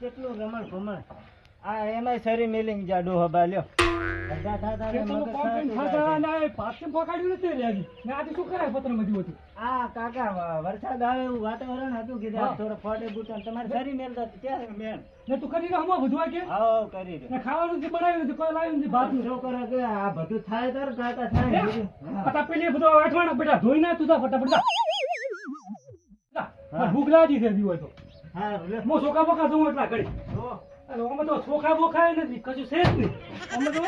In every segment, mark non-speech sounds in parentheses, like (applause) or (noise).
કેટલું રમણ ભમણ આ એમાંય શરીર મિલિંગ જાડો હબા લ્યો અડધા થાતા ને મગજ કામ કરીને ખાતું ખાતા જાય. પાછું પકાડ્યું નથી રે ને આજે શું કરાય? આ કાકા વરસાદ આવે એવું વાતાવરણ હતું થોડો તમારે શરીર મેલતા હતા. મેન ને તું કરી રહ્યો બધું કે? આવો કરી ને ખાવાનું જે બનાવ્યું નથી, કોઈ લાવ્યું નથી, ભાતનું. છોકરો કે આ બધું થાય તાર કાકા થાય હે? હા. તા પેલી બધું અઠવાડિયા બેટા ધોઈ ના તું જા ફટાફટ ભૂખ લાગી છે હોય તો. હા, હું ચોખા બોખા જોઉં એટલા ઘડી. અમે તો ચોખા બોખા નથી કશું છે જ નહીં. અમે તો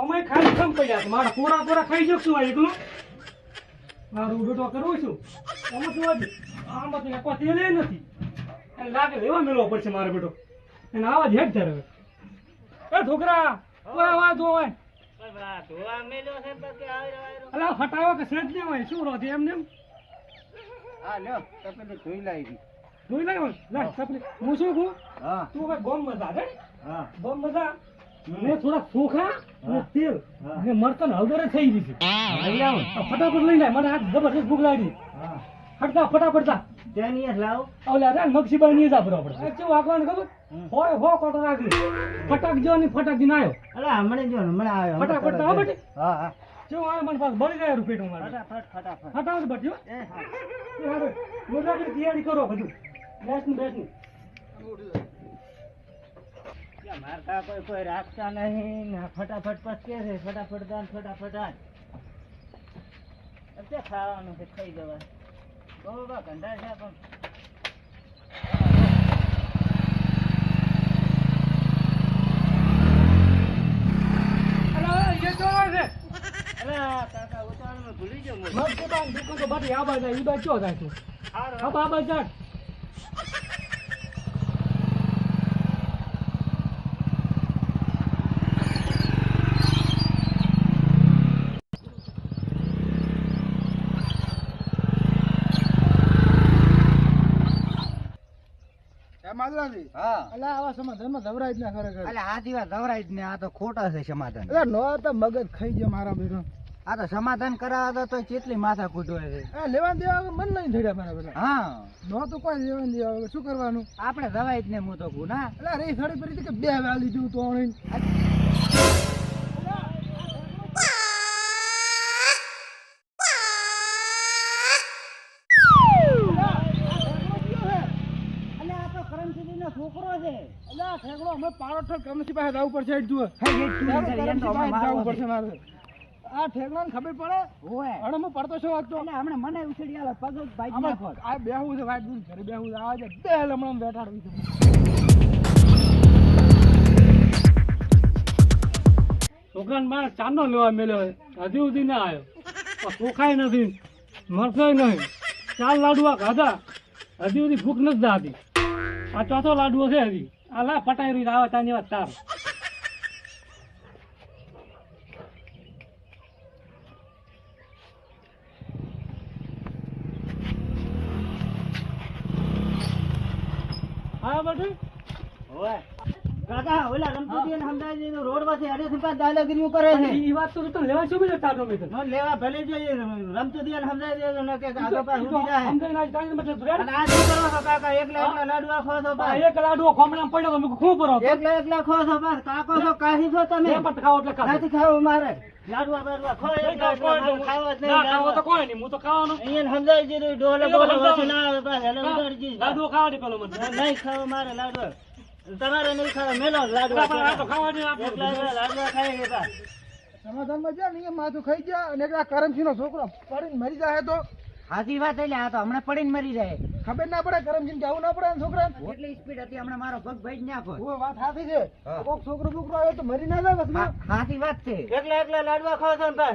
અમે ખાલી કમ પડ્યા મારા કોરા કોરા ખાઈ જશું આ એકલું. મારું બેટો કરવું છું. અમે તો આમાં તો એક તેલે નથી. એને લાગે લેવા મેળવો પડશે મારો બેટો. એને આવા જ હેડ ધરે. એ છોકરા ઓય આવા જો ઓય આ છે. અલા ફટાવો કે સેજ ને હોય શું એમને એમ? હા લ્યો તપેલી ધોઈ લાવી. જોઈ લાવ લા સપલી હું શું કહું? હા. તું હવે ગોમ મજા હે હા. ગોમ મજા? મેં થોડા ચોખા ને હા. તેલ અને મરતન હળદરે થઈ ગઈ છે. આ ફટાફટ લઈ લે મને આજ જબરજસ્ત ભૂખ લાગી. હા. હટતા ફટાફટ જા. ત્યાં નહીં લાવ. ઓલા રે મક્ષી બાઈ નહીં જા બરાબર આ કેવું આગવાનું ખબર. હોય હો કોટો રાખી ફટાક જો ને ફટાક દિન આવ્યો અલા હમણે જો ને, હમણાં આવ્યો. ફટાફટ તરત આવો હા હા. જો આ મને પાસ બળી જાય રૂપિયા મારે ફટાફટ ફટાફટ. ફટાફટ બટ્યો એ હા. મોટાની તૈયારી કરો બધું. બેસનું બેસનું. મારતા કોઈ કોઈ રાખતા નહીં. ફટાફટ પચકે છે. ફટાફટ દાન ફટાફટ દાન અત્યારે ખાવાનું છે? ખાઈ જવાય બહુ બાબા ગંધા છે પણ. ભૂલી ગયો. મગ દુકાન તો બધી આ બાજુ ઈ બાજુ ચો જાય છે આ બાબા હા. અલા આવા સમાધાનમાં ધવરાય જ ના ખરેખર આ જ ને આ તો ખોટા છે સમાધાન. નો તો મગજ ખાઈ જાય મારા બેટો આ તો સમાધાન કરાવવા તો કેટલી માથા કૂટવે છે? એ લેવા દેવા મન નહીં થયા મારા બેટા હા. નો તો કોઈ લેવા દેવા શું કરવાનું? આપણે દવાઈ જ ને હું તો ગુના એટલે રે થોડી પડી કે બે વાલી જો તો આણીને. આ તો છોકરો છે. એટલે ઠેકડો અમે પારોઠ કમસી પાસે જવું પડશે જુઓ જવું પડશે મારે. આ ઠેકડો ને ખબર પડે? ઓય અને હું પડતો શું વાગતો? એટલે હમણાં મને ઉછળી આલે પગ ભાઈ નાખો. આ બેહું છે ભાઈ દૂધ ઘરે બેહું આવે છે બે હમણાં બેઠાડવી છે. છોકરાને મારે ચાંદો લેવા મેલ્યો હજી સુધી ના આવ્યો. ચોખાય નથી મરશે નહીં. ચાર લાડવા ખાધા. હજી સુધી ભૂખ નથી જાતી આ ચોથો લાડવો છે હજી. આ લા પટાઈ રહી આવે તાની વાત તાર હા બધું ઓય કાકા ઓલા રમતુજી ને સમજાવી દીધું રોડમાંથી અડેથી પાછ દાદાગીરીઓ કરે છે. ઈ વાત તો તને લેવા શું મળે તારો મેં નો લેવા ભલે જોઈએ રમતુજી ને સમજાવી દેજો ને કે આગળ પાછ ઉડી જાય સમજાય ના તારી મતલબ રેડ. આ શું કરો છો કાકા? એકલા એકલા લાડવા ખો છો આ એક લાડવો ખોમણામાં પડ્યો તો ખૂબ કરો એકલા એકલા ખો છો પાછ. કાકો છો કાહી છો તમે? એટલે ખાધું. નથી ખાવું મારે. લાડવા બાડવા ખો એકલા એકલા ખાવા જ નહીં ખાવો તો કોઈ નહીં? હું તો ખાવાનો. અહીંયા ડોલે ના આવે. લાડવો ખાવા પેલો મને. નહીં ખાવું મારે લાડવા. તમારે નહીં ખાવા મેલો લાડવા આ તો ખાવા દે આપણે. એકલા એકલા લાડવા ખાય છે સમાધાનમાં જા ને માથું ખાઈ ગયા અને કરમસિંહ નો છોકરો પડીને મરી જાય તો? હાથી વાત એટલે આ તો હમણાં પડીને મરી જાય. ખબર ના પડે કરમસિંહ જવું ના પડે છોકરા એટલી સ્પીડ હતી હમણાં મારો પગ ભાઈ નાખો. ઓ વાત સાચી છે. કોક છોકરો છોકરો આવ્યો તો મરી ના જાય બસ હાથી વાત છે. એકલા એકલા લાડવા ખાવ છો ને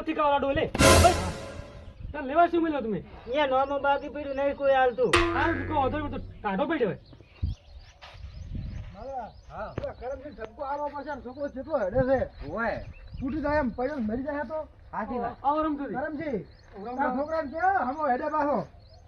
નથી ખાવા લાડવો લે. લેવા શું મળ્યો તમે? અહીંયા નોમો બાકી પડ્યું નહીં કોઈ હાલતું. આ કહો તો કાઢો પડ્યો હા. કરમસિંહ ઠપકો આવો પાછા છોકરો જેટલો હેડે છે ઓય તૂટી જાય એમ પડ્યો મરી જાય તો. હાથી વાત. આવો રમતો કરમસિંહ કે હમો હેડે પાછો.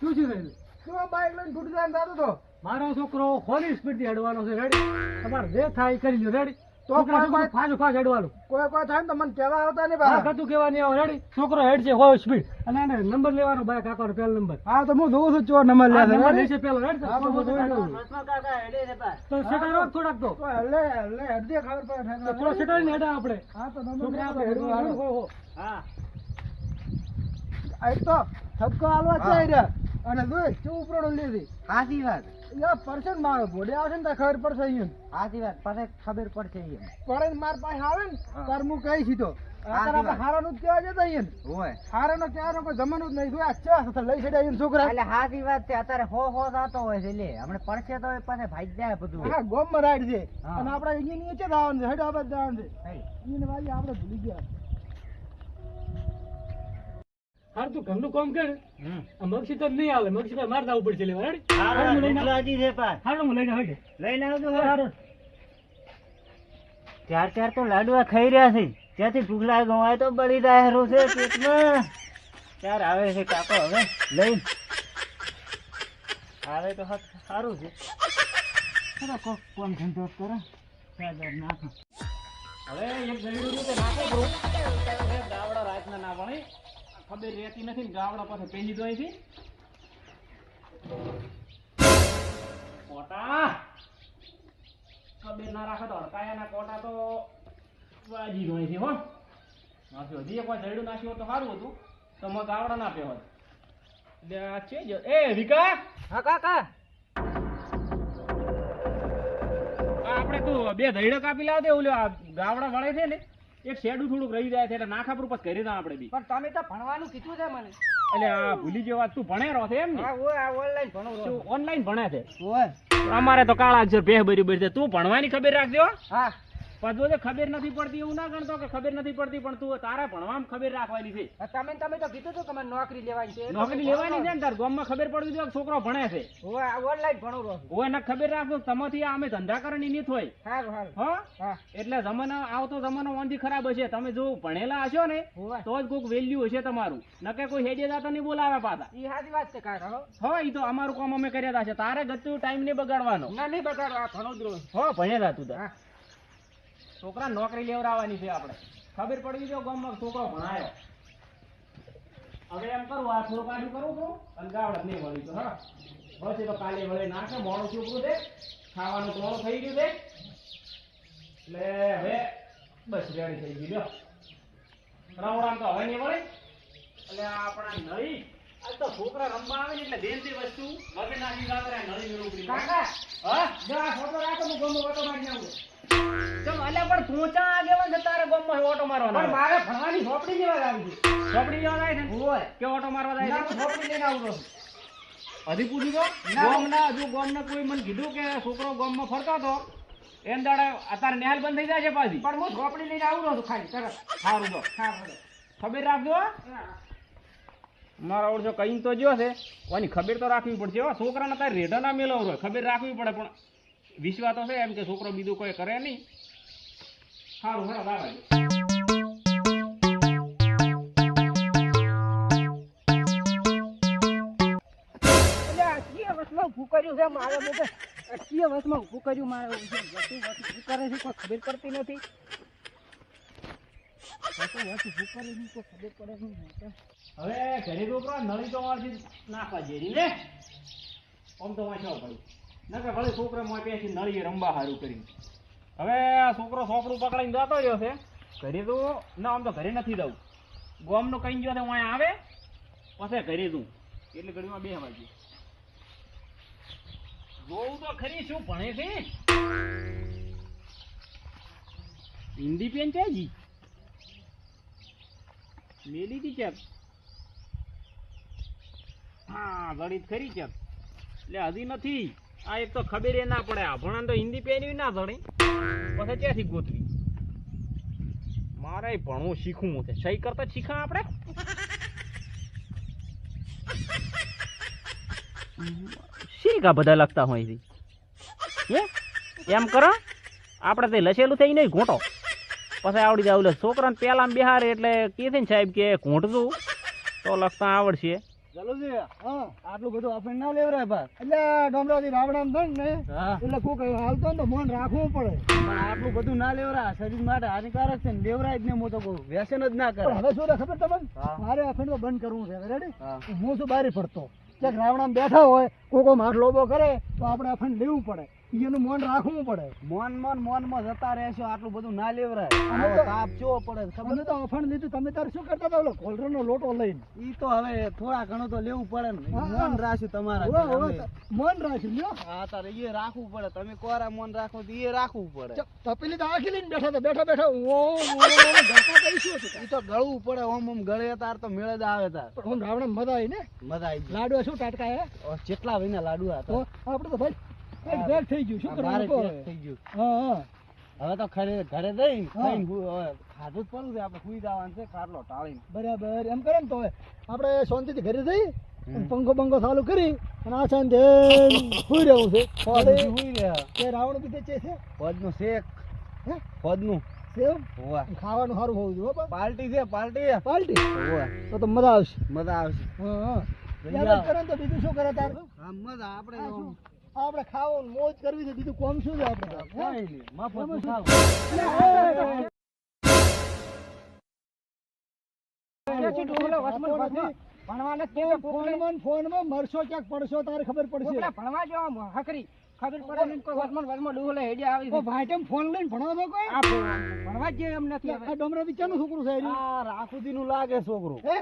શું શું થયું શું બાઈક લઈને તૂટી જાય ને તો? મારો છોકરો હોલી સ્પીડથી હેડવાનો છે. રેડી તમારે જે થાય કરી લો રેડી છોકરા કોઈ કોઈ હેડવાનું કોઈ કોઈ થાય તો મને કહેવા આવતા નહીં હા કતું કેવા નહીં આવે રેડી? છોકરો હેડ છે હોય સ્પીડ. અને એને નંબર લેવાનો બાઈક આખો પહેલો નંબર. હા તો હું જોઉં છું ચોર નંબર લે નંબર લેશે પેલો હેડ હા, તો હું જોઈ લઉં. ભસ્મ કાકા હેડે છે. પા તો સેટાઈ થોડાક તો. તો લે લે હેડજે ખબર પડે થોડો સેટાઈ હેડા આપણે. હા તો નંબર આપણે હેડવાનું હો, હો. હા. આ તો ઠપકો હાલવા હા. રહ્યા અને જોઈ ચૂ ઉપરોડું લીધી. સાચી વાત. યા પરસન મારો ભોડે આવશે ને તો ખબર પડશે અહીંયા. સાચી વાત પછી ખબર પડશે એમ પડે માર પાસે આવે ને તાર હું કહી સીધો. અત્યારે આપણે હારાનું જ કહેવા જતા અહીંયા. હોય. હારાનો ક્યાંનો કોઈ જમાનો જ નહીં. જોયા ચા સાથે લઈ અહીંયા છોકરા? એટલે સાચી વાત છે અત્યારે હો હો થતો હોય છે લે. હમણાં પડશે તો પાસે ભાઈ જાય બધું. હા ગોમમાં રાઈડ છે. અને આપણે અહીંયા નીચે જ આવવાનું છે હેડ આપણે જવાનું છે. એને વાલી આપણે ભૂલી ગયા. હાર તું ઘરનું કામ કર. મગસી તો નહીં આવે. મગસી તો મારતા ઉપર છે લેવા હું લઈને લઈને આવજો. હારું. ચાર ચાર તો લાડવા ખાઈ રહ્યા છે. ત્યાંથી ભૂખલા ગવાય તો બળી દાહેરો છે પેટમાં. ચાર આવે છે કાકો હવે. લઈ. આવે તો હાથ સારું છે. કોક કોણ ધંધો કરો? નાખો. હવે એક તે નાખો. ગાવડા રાતના ના ભણે. ખબર રહેતી નથી ને ગાવડા પાસે પહેરી દો અહીંથી. કોટા! ખબર ના રાખે તો હડકાયાના કોટા તો વાજી ગયો છે હો. નાખ્યો હજી એક વાર જયડું નાખ્યું તો સારું હતું. તો મગ ગાવડા ના પે હોત એટલે આ છે જ. એ વિકા! હા કાકા. આપણે તું બે ધૈડક કાપી લાવ દે ઓલો આ ગાવડા વળે છે ને એક શેડું થોડુંક રહી જાય છે એટલે નાખા પર પછી કરી દઉં આપણે બી. પણ તમે તો ભણવાનું કીધું છે મને. એટલે આ ભૂલી જેવા તું ભણે રહો છે એમ ને? ઓનલાઈન ભણો ઓનલાઈન ભણે છે? અમારે તો કાળા અક્ષર ભેહ બરી બરી છે. તું ભણવાની ખબર રાખજો હા. પણ તો ખબર નથી પડતી એવું ના ગણતો કે ખબર નથી પડતી પણ તું તારે ભણવામાં ખબર રાખવાની છે. તમે તમે તો કીધું તો તમારે નોકરી લેવાની છે. નોકરી લેવાની છે ને તાર ગામમાં ખબર પડવી જોઈએ છોકરો ભણે છે. ઓનલાઈન ભણો હોય ના ખબર રાખજો તમારથી અમે ધંધા કરવાની નીત હોય. સારું સારું. હા? એટલે જમાનો આવતો જમાનો વાંધી ખરાબ હશે. તમે જો ભણેલા હશો ને તો જ કોઈક વેલ્યુ હશે તમારું. નકે કોઈ હેડે જાતા નહીં બોલાવે પાછા. એ સાચી વાત છે કાકા હો. એ તો અમારું કામ અમે કર્યા છે તારે ગતું ટાઈમ નહીં બગાડવાનો. ના નહીં બગાડવા ભણો જ હો ભણેલા તું તો. હા. છોકરા નોકરી લેવડાવવાની છે આપણે. ખબર પડી જો ગામમાં છોકરો ભણાયો. હવે એમ કરું, આ થોડું કાઢું કરું છું, અને ગાવડત નહીં વળી તો હા. બસ એ તો કાલે વળે નાખે, મોડું છોકરું છે. ખાવાનું મોડું થઈ ગયું છે. એટલે હવે બસ રેડી થઈ ગયું રામ રામ તો હવે નહીં વળે. એટલે આપણા તો છોકરા રમવા આવે ને એટલે દેનથી વસ્તુ મગજ નાખી ગાતરે નળી મેળવડી કાકા હા? જો આ ફોટો રાખો હું ગમો ઓટો મારી આવું. ચમ અલ્યા પણ તું આગેવાન છે તારે ગામમાં ઓટો મારવાનો. પણ મારે ભણવાની ઝોપડી જેવા આવી છે. ચોપડી જવા જાય છે ઓય કે ઓટો મારવા જાય છે? ઝોપડી લઈને આવું છું. હજી પૂછ્યું તો? ના. હજુ હજુ ને કોઈ મને કીધું કે છોકરો ગામમાં ફરતો હતો? એમ દાડે અત્યારે નેહલ બંધ થઈ જાય છે પાછી. પણ હું ઝોપડી લઈને આવું છું ખાલી તરત. સારું તો. ખબર રાખજો હો. મારા ઓળખો કઈ તો જો છે. ઓની ખબર તો રાખવી પડશે. હો છોકરાને તારે રેઢા ના મેળવ હોય. ખબર રાખવી પડે, પણ વિશ્વા તો છે એમ કે છોકરો બીજું કોઈ કરે નહીં. સારું કીએ વચમાં ઊભું કર્યું છે? મારે બધા કીએ વચમાં ઊભું કર્યું? મારે કરે છે, કોઈ ખબર પડતી નથી વચું વચું ઊભું કરે છે કોઈ ખબર પડે નહીં મને તો. હવે ઘરે તો નળી તો નાખવા જેરી ને આમ તો વાંચવા પડ્યું કે ભલે છોકરા મોય પેસી નળીએ રંબા સારું કરીને. હવે આ છોકરો સોપડું પકડાઈને જતો રહ્યો છે. ઘરે તો, ના, આમ તો ઘરે નથી દઉં ગોમનું કઈ ગયો છે વાંય આવે, પછી ઘરે દઉં એટલે ઘડીમાં બે વાગ્યું. જોવું તો ખરી શું ભણે છે? હિન્દી પેન છે જી મેલી દી ચેપ હા, ગણિત ખરી ચેપ એટલે હજી નથી. આ એક તો ખબર એ ના પડે. ભણા તો હિન્દી પહેરી ના જણી. પછી ક્યાંથી ગોતવી? મારે ભણવું શીખવું છે. સહી કરતા શીખા આપણે? શીખા બધા લખતા હોય એમ કરો. આપણે તે લસેલું થઈ નહીં ઘોંટો પછી આવડી જાય ઓલે છોકરાને પેલા બિહારે એટલે કે છે ને સાહેબ કે ઘૂંટતું તો લખતા આવડશે. જલુજી હા. આટલું બધું આપણે ના લેવરાય ભાઈ. એટલે ડોમરાથી રાવણામ થાય ને એટલે કોક હાલતો ને તો મન રાખવું પડે. પણ આટલું બધું ના લેવરા શરીર માટે હાનિકારક છે ને લેવરાય જ ને હું તો કહું. વ્યસન જ ના કરે. હવે શું ખબર તમને? મારે આ ફેણ બંધ કરવું છે. રેડી હા. શું બારી પડતો ક્યાંક રાવણામ બેઠા હોય કોઈ કોઈ માર લોબો કરે તો આપણે આ ફેણ લેવું પડે. એનું મન રાખવું પડે. મોન મોન મોનમાં જતા રહેશો આટલું બધું ના લેવરાય. તાપ ચેવો પડે ખબર તો અફણ લીધું. તમે તારે શું કરતા હતા? ઓલો નો લોટો લઈને. ઈ તો હવે થોડા ઘણો તો લેવું પડે ને. મોન રાખ્યું તમારા. મન રાખ્યું લ્યો. હા તારે એ રાખવું પડે. તમે કોરા મોન રાખો તો એ રાખવું પડે. તપેલી તો આખી લઈને બેઠા હતા બેઠા બેઠા. ઓ ગળતા કહીશું હતું. ઈ તો ગળવું પડે ઓમ ઓમ ગળે તાર તો મેળ જ આવે તાર. પણ ઓમ રાવણ મજા આવી ને? મજા આવી લાડુ શું ટાટકા હે જેટલા કેટલા વિના લાડુ હતા. આપણે તો ભાઈ પેટ ભેગ થઈ ગયું શું કરવાનું? થઈ ગયું. હા હા. હવે તો ઘરે ઘરે જઈને હા. ખાઈને ખાધું જ પડું છે આપણે સુઈ જવાનું છે ખાટલો ટાળીને. બરાબર એમ કરે ને તો આપણે શાંતિથી ઘરે જઈ પંખો પંખો ચાલુ કરી અને આ છે સુઈ રહેવું છે. સુઈ રહ્યા. તે રાવણ બીજે છે છે? ફોજનું શેક. હે? સેવ હોવા. ખાવાનું સારું હોવું જોઈએ. પાર્ટી છે પાર્ટી પાર્ટી હોવા. તો તો મજા આવશે. મજા આવશે. હા હા. જઈ. કરે તો બીજું શું કરે તાર? હા મજા આપણે? આપણે ખાવો મોજ કરવી છે બીજું કોમ શું છે આપણે ખાવ. ફોનમાં ફોનમાં મરશો ક્યાંક પડશો તારે ખબર પડશે. ભણવા જવા હકરી. ખબર પડે ને કોઈ ને વચમાં હેડી આવી ઓ ભાઈટેમ ફોન લઈને ભણવા દો કોઈ? ભણવા જ એમ નથી આ ડમરા વિચારનું છોકરું છે? આ રાખુદીનું લાગે છોકરું. હે?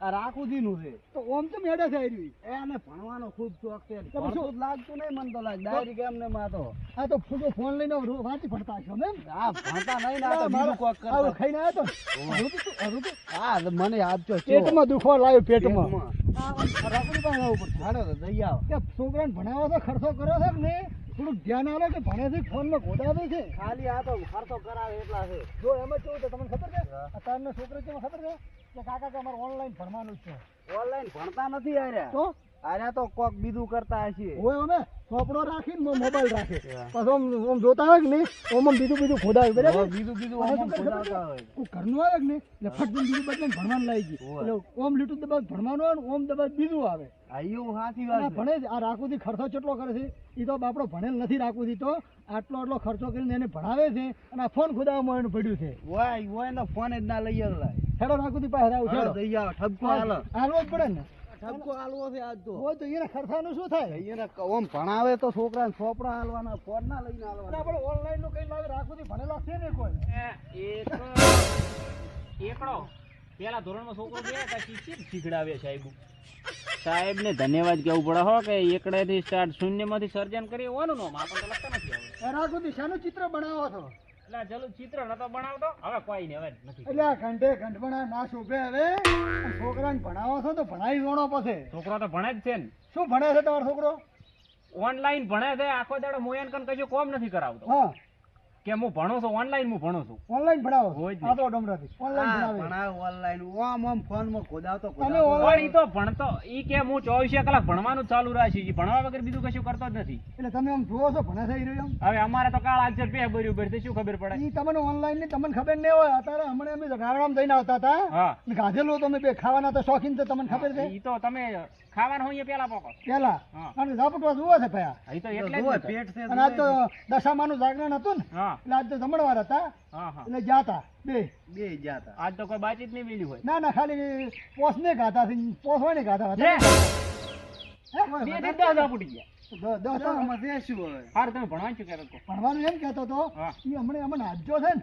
આ રાખુદીનું છે. તો ઓમ તો મેડા છે એ એને ભણવાનો ખૂબ શોખ છે. શું- લાગતું નહીં મને તો લાગે. ડાયરી કેમ ને માં તો? આ તો ફૂટો ફોન લઈને વાંચી ભણતા છો ને? હા ભણતા નહીં ના મારું તો કોક કરતા. ખાઈને આવ્યો તો. તો તો હા મને યાદ ચેવો. પેટમાં દુખો લાવ્યો પેટમાં. રાખડી પાસે ઉપર પડશે. તો જઈ આવો. કે છોકરાને ભણાવો તો ખર્ચો કરો છે ને થોડુંક ધ્યાન આલો કે ભણે છે ફોનમાં ગોડાવે છે. ખાલી આ તો ખર્ચો કરાવે એટલા છે. જો એમાં કેવું છે તમને ખબર છે. અત્યારના છોકરા કેવા ખબર છે? કે કાકા કે અમારે ઓનલાઈન ભણવાનું છે. ઓનલાઈન ભણતા નથી આ તો? આર્યા તો કોક બીજું કરતા હશે. હોય અમે ચોપડો રાખીને મોબાઈલ રાખે. (laughs) પછી આમ જોતા હોય કે નહીં ઓમ બીજું બીજું ખોદાવે બરાબર? બીજું બીજું ઓમ? ખોદાવતા હોય. ઘરનું આવે કે નહીં? એટલે ફટ દઈને બીજું બદલે ભણવાનું લાવી ગયું. એટલે ઓમ લીટું દબાવ ભણવાનું આવે ને ઓમ દબાવ બીજું આવે. આયો આ વાત ભણે આ રાખુથી ખર્ચો કેટલો કરે છે? એ તો બાપડો ભણેલ નથી રાખુથી તો આટલો આટલો ખર્ચો કરીને એને ભણાવે છે અને આ ફોન ખોદાવવામાં એનું પડ્યું છે. વાય વાય નો ફોન જ ના લઈ આવલા. હેડો રાખુથી પાસે આવું હેડો. જઈ આવો ઠપકો હાલો. હાલવો જ પડે ને. ઠપકો હાલવો છે આજ તો. હોય તો એને ખર્ચાનું શું થાય? એને ઓમ ભણાવે તો છોકરાને છોપડા હાલવાના ફોન ના લઈને હાલવાના. આપણે ઓનલાઈનનું કઈ લાગે રાખુથી ભણેલા છે ને કોઈ? એકડો. પેલા ધોરણમાં છોકરો ગયા હતા શીખ શીખડાવે સાહેબ સાહેબ ને ધન્યવાદ કેવું પડે હો કે એકડે થી સ્ટાર્ટ શૂન્યમાંથી સર્જન કરી હોવાનું નામ આપણને લખતા નથી આવે એ રાખુથી શાનું ચિત્ર બનાવો છો? એટલે આ ચિત્ર નતો બનાવતો હવે કોઈ ને હવે નથી. એટલે ઘંટે ઘંટપણા ના શોભે હવે. છોકરાને ભણાવો છો તો ભણાવી વણો પછી. છોકરો તો ભણે જ છે ને. શું ભણે છે તમારો છોકરો? ઓનલાઈન ભણે છે આખો દાડો મોયન કન કશું કોમ નથી કરાવતો. હા. કે હું ભણો છું ઓનલાઈન હું ભણો છું. ઓનલાઈન ભણાવો ને. આ તો ડમરાથી ઓનલાઈન ભણાવે. ભણાવે ઓનલાઈન ઓમ ઓમ ફોનમાં ખોદાવતો તમે ખોદાવતો. પણ ઈ તો ભણતો ઈ કે હું ચોવીસે કલાક ભણવાનું ચાલુ રાખી ઈ ભણવા વગર બીજું કશું કરતો જ નથી. એટલે તમે આમ જોવો છો ભણા થઈ રહ્યો હવે અમારે તો કાળ અક્ષર બે ભર્યું ભરતી શું ખબર પડે? ઈ તમને ઓનલાઈનની તમને ખબર નહીં હોય. અત્યારે હમણાં અમે ગામડામાં જઈને આવતા હતા. હા. ગાધેલો તમે બે ખાવાના તો શોખીન તો તમને ખબર છે? ઈ તો તમે ખાવાનું હોય પેલા પોકો. પેલા અને ઝાપટવા જુઓ છે ભયા. ઈ તો એટલે ને. પેટ છે અને આ તો દશામાનું જાગરણ હતું ને. હા. એટલે આજ તો જમણવાર હતા હા હા. એટલે જાતા બે. બે જાતા. આજ તો કોઈ બાતચીત નહીં મિલી હોય. ના ના ખાલી પોસ ને ગાતા છે પોસ હોય ને ગાતા હતા બેથી દસ ગયા. ભણવાનું એમ કેતો હતો એ હમણાં અમને હાજો છે ને.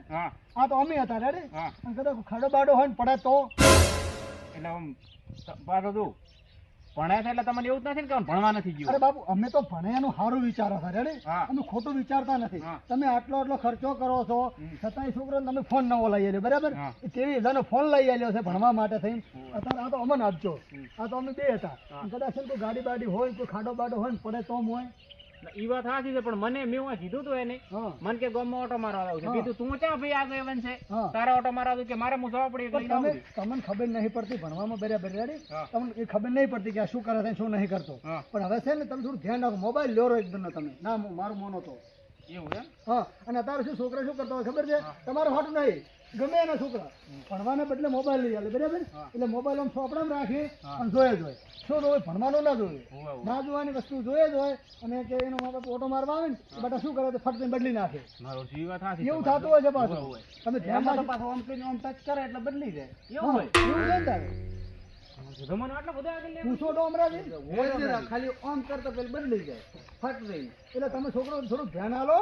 આ તો અમે હતા રેડી કદાચ ખડો બાડો હોય ને પડે તો. એટલે આમ તું છે એટલે તમને એવું જ નથી ને કે ભણવા નથી અરે બાપુ અમે તો ભણ્યાનું સારું વિચારો છો રેડી અમે ખોટું વિચારતા નથી. તમે આટલો આટલો ખર્ચો કરો છો. છતાંય છોકરાને તમે ફોન નવો લઈ આવ્યો બરાબર? કેવી હજારનો ફોન લઈ આવ્યો છે ભણવા માટે થઈને? અત્યારે આ તો અમને આપજો. આ તો અમે બે હતા. કદાચ કોઈ ગાડી બાડી હોય કોઈ ખાડો બાડો હોય ને પડે તો હોય. ઈ વાત સાચી છે પણ મને મેં કીધું તું એને. મને કે ગામમાં ઓટો મારવા આવ્યો છે. કીધું તું ચા ભાઈ આગળ એવન છે. તારા ઓટો મારવા કે મારે હું જવા પડી તમે તમને ખબર નહીં પડતી ભણવામાં બેરે રેડી તમને એ ખબર નહીં પડતી કે આ શું કરે છે શું નહીં કરતો. પણ હવે છે ને તમે થોડું ધ્યાન રાખો મોબાઈલ લ્યો એકદમ તમે. ના મારું મોનો તો એવું એમ? હા. અને અત્યારે શું છોકરા શું કરતો હોય ખબર છે? તમારું હોટ નહીં. ગમે એના છોકરા. ભણવાને બદલે મોબાઈલ લઈ આવે બરાબર? એટલે મોબાઈલ આમ ચોપડામાં રાખે અને જોઈએ જ હોય. શું જોવે? ભણવાનું ના જોઈએ ના જોવાની વસ્તુ જોઈએ જ હોય અને કે એનો મા બાપ ઓટો મારવા આવે ને બેટા શું કરે? તો ફટ બદલી નાખે. મારો એવું થતું હોય છે પાછું. હોય, હોય. તમે ધ્યાન એમાં તો આમ કરીને આમ ટચ કરે એટલે બદલી જાય. એવું છે ને તારે. પૂછો હોય છે ને, ખાલી આમ કરતો પેલી બદલી જાય. ફટ રહીને એટલે તમે છોકરો થોડું ધ્યાન આલો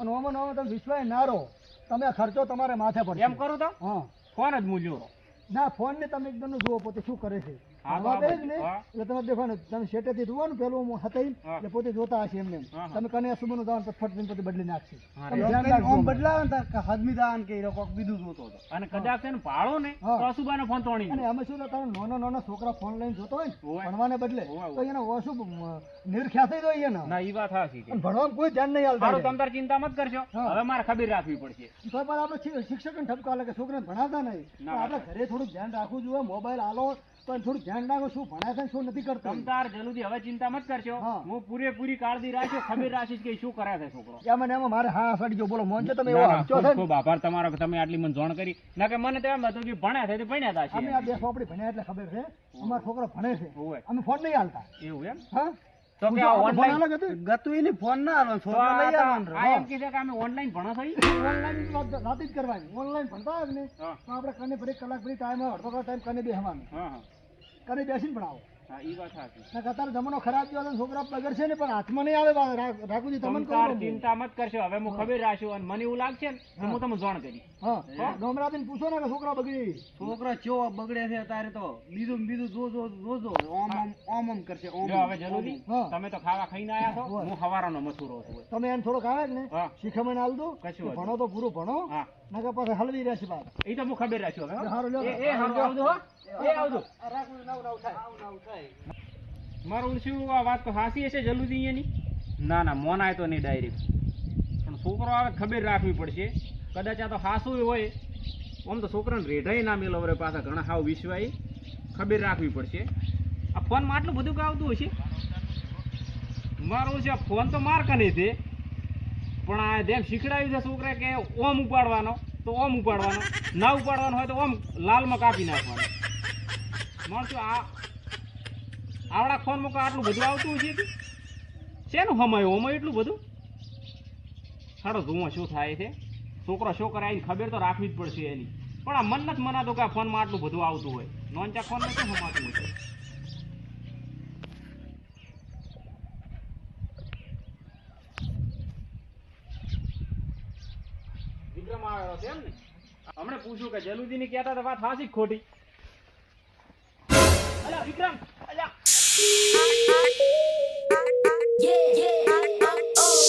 અને ઓમાં ઓમ તમે વિશ્વાસ ના રહો. તમે ખર્ચો તમારે માથે પડશે. એમ કરો તો? હા. ફોન જ મૂલ્યો. ના ફોન ને તમે એકદમ જુઓ પોતે શું કરે છે. હા, ભણવા તો આ બેસે ને એટલે તમે દેખો તમે શેટેથી જુઓ પેલું હતાઈ હા. એટલે પોતે જોતા હશે એમને એમ. હા, હા. તમે કને સુબહનું જાઓ ફટ દઈને પોતે બદલી નાખશે. તમે ધ્યાન રાખજો આમ બદલાવે ને તાર હદમી દાન કે એ બીજું જોતો હતો. અને કદાચ છે ભાળો ને તો અશુભાનો ફોન તોડી અને અમે શું થાય નાના નાના છોકરા ફોન લઈને જોતો હોય ને ભણવાને બદલે તો એને ઓછું નિરખ્યા થઈ જાય ને ના ઈ વાત છે. ભણવામાં કોઈ ધ્યાન નહીં આવતું આવતા તમ તાર ચિંતા મત કરજો. હવે મારે ખબર રાખવી પડશે. તો પણ આપણે શિક્ષકને ઠપકો આલે કે છોકરાને ભણાવતા નહીં. આપણે ઘરે થોડું ધ્યાન રાખવું જોઈએ મોબાઈલ આલો પણ થોડું ધ્યાન રાખો શું ભણાય છે શું નથી કરતો. તમતાર હવે ચિંતા મત કરશો. હા. હું પૂરેપૂરી કાળજી રાખજો ખબર રાખીશ કે શું કરે છે છોકરો. એમાં ને એમાં મારે હા સડી ગયો બોલો મોન છે તમે એવો ખૂબ છે ખૂબ આભાર તમારો કે તમે આટલી મને જાણ કરી. ના કે મને તો એમ હતું કે ભણ્યા છે તે ભણ્યા હતા અમે આ બે ચોપડી ભણ્યા એટલે ખબર છે. અમારો છોકરો ભણે છે. અમે ફોન નહીં હાલતા. એવું એમ? હા? તો કે આ તે? ગતું એની ફોન ના તો છોકરા લઈ આવવાનો આ એમ કીધે કે અમે ઓનલાઈન ભણો છો ઓનલાઈન વાત વાત જ કરવાની. ઓનલાઈન ભણતા હોય ને તો આપણે કને ફરી કલાક ફરી ટાઈમ અડધો કલાક ટાઈમ કને બેસવાનું હા, હા. કને બેસીને ભણાવો? હા, ઈ વાત સાચી. ના અત્યારે જમાનો ખરાબ થયો છે ને છોકરા બગડશે ને પણ હાથમાં નહીં આવે રાખુજી તમને કહું ચિંતા મત કરશો. હવે હું ખબર રાખશું અને મને એવું લાગશે ને તો હું તમને જાણ કરી હા. ગમરાજીને પૂછો ને કે છોકરા બગડી. છોકરા ચેવો બગડે છે તારે તો બીજું બીજું જો જો જોજો ઓમ ઓમ ઓમ ઓમ કરશે ઓમ હવે જરૂરી. તમે તો ખાવા ખાઈને આયા છો. હું. હવારાનો મસૂરો છું. તમે એમ થોડો આવે ને. શીખામણ આલ દો. કશું ભણો તો પૂરું ભણો. હા. નકર પાછા હલવી રહેશે બાદ એ તો હું ખબર રાખ્યો હવે, હો. લ્યો. એ એ હારું આવજો હો. મારું શું આ વાત તો હાસી હશે જલ્દી અહીંયાની? ના ના મોનાય તો નહીં ડાયરેક્ટ પણ છોકરો આવે ખબર રાખવી પડશે. કદાચ આ તો હાસું હોય. આમ તો છોકરાને રેઢાય ના મેલો વરે પાછા, ઘણા હાવ વિશ્વાય. ખબર રાખવી પડશે. આ ફોનમાં આટલું બધું આવતું હશે? મારું છે ફોન તો માર નહીં તે પણ આ જેમ શીખડાવ્યું છે છોકરા કે ઓમ ઉપાડવાનો, તો ઓમ ઉપાડવાનો. ના ઉપાડવાનો હોય તો ઓમ લાલમાં કાપી નાખવાનો. માણસો આ આવડા ફોનમાં કોઈ આટલું બધું આવતું હોય છે શેનું હમાયું? હમાયું એટલું બધું? સારો જુઓ શું થાય છે? છોકરો છોકરા આવીને ખબર તો રાખવી જ પડશે એની. પણ આ મન નથી મનાતું કે આ ફોનમાં આટલું બધું આવતું હોય. નોનચા ફોનમાં શું હમાતું હોય વિક્રમ આવેલો છે એમ ને હમણે પૂછ્યું કે જલુદીની કહેતા તો વાત હાસી ખોટી. વિક્રમ અલ્યા